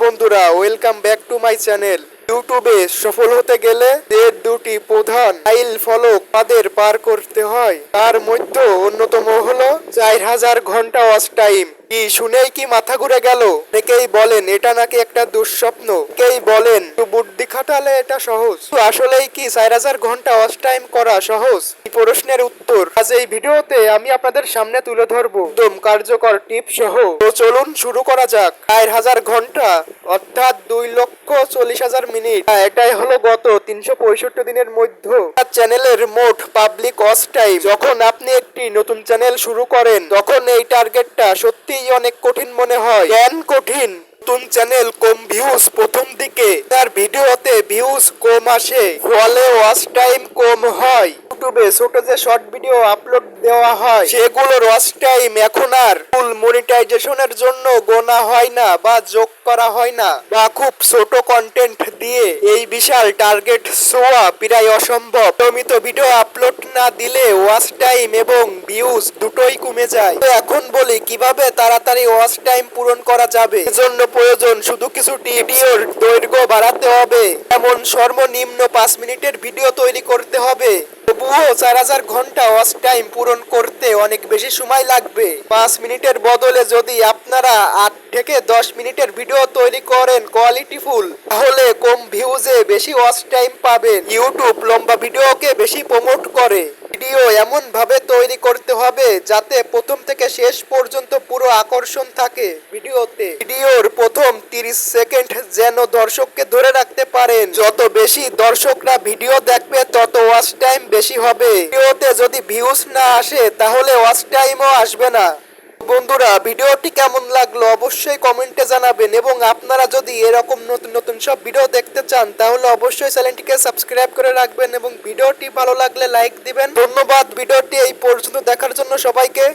বন্ধুরা welcome back to my channel ইউটিউবে সফল হতে গেলে এর দুটি প্রধান আইল ফলক তাদের পার করতে হয়, তার মধ্যে অন্যতম হলো চার হাজার ঘণ্টা ওয়াচ টাইম। কি শুনেই কি মাথা ঘুরে গেল? বলেন, এটা নাকি একটা দুঃস্বপ্ন। কেই বলেন বুদ্ধি খাটালে এটা সহজ। আসলেই কি চার হাজার ঘণ্টা ওয়াচ টাইম করা সহজ? এই প্রশ্নের উত্তর আজ এই ভিডিওতে আমি আপনাদের সামনে তুলে ধরবো। একদম কার্যকর টিপ সহ। তো চলুন শুরু করা যাক। চার হাজার ঘণ্টা, অর্থাৎ দুই লক্ষ চল্লিশ হাজার মিনিট। হ্যাঁ, এটাই হলো গত তিনশো পঁয়ষট্টি দিনের মধ্যে। চ্যানেলের মোট পাবলিক ওয়াচ টাইম যখন আপনি একটি নতুন চ্যানেল শুরু করেন তখন এই টার্গেটটা সত্যিই অনেক কঠিন মনে হয়। কেন কঠিন। নতুন চ্যানেল কম ভিউজ প্রথম দিকে। তার ভিডিওতে ভিউজ কম আসে। ফলে ওয়াচ টাইম কম হয়। ইউটিউবে ছোট যে শর্ট ভিডিও আপলোড দেওয়া হয়। সেগুলোর ওয়াচ টাইম এখন আর ফুল মনিটাইজেশনের জন্য গোনা হয় না বা যোগ করা হয় না। বা খুব ছোট কন্টেন্ট দিয়ে এই বিশাল টার্গেট ছোঁয়া প্রায় অসম্ভব। নিয়মিত ভিডিও আপলোড না দিলে ওয়াচ টাইম এবং ভিউজ দুটোই কমে যায়। তো এখন বলি, কীভাবে তাড়াতাড়ি ওয়াচ টাইম পূরণ করা যাবে? এজন্য প্রয়োজন শুধু কিছু ভিডিওর দৈর্ঘ্য বাড়াতে হবে। এমন সর্বনিম্ন পাঁচ মিনিটের ভিডিও তৈরি করতে হবে। তবুও চার হাজার ঘণ্টা ওয়াচ টাইম পূরণ করতে অনেক বেশি সময় লাগবে। পাঁচ মিনিটের বদলে যদি আপনারা আট থেকে দশ মিনিটের ভিডিও তৈরি করেন কোয়ালিটিফুল তাহলে কম ভিউজে বেশি ওয়াচ টাইম পাবেন। ইউটিউব লম্বা ভিডিওকে বেশি প্রমোট করে। ভিডিও এমন ভাবে তৈরি করতে হবে যাতে প্রথম থেকে শেষ পর্যন্ত পুরো আকর্ষণ থাকে ভিডিওতে ভিডিওর প্রথম 30 সেকেন্ড যেন দর্শককে ধরে রাখতে পারেন। যত বেশি দর্শকরা ভিডিও দেখবে, তত ওয়াচ টাইম বেশি হবে। ভিডিওতে যদি ভিউজ না আসে, তাহলে ওয়াচ টাইমও আসবে না। বন্ধুরা, ভিডিওটি কেমন লাগল অবশ্যই কমেন্টে জানাবেন এবং আপনারা যদি এরকম নতুন নতুন সব ভিডিও দেখতে চান, তাহলে অবশ্যই চ্যানেলটিকে সাবস্ক্রাইব করে রাখবেন এবং ভিডিওটি ভালো লাগলে লাইক দিবেন। ধন্যবাদ, ভিডিওটি এই পর্যন্ত দেখার জন্য সবাইকে।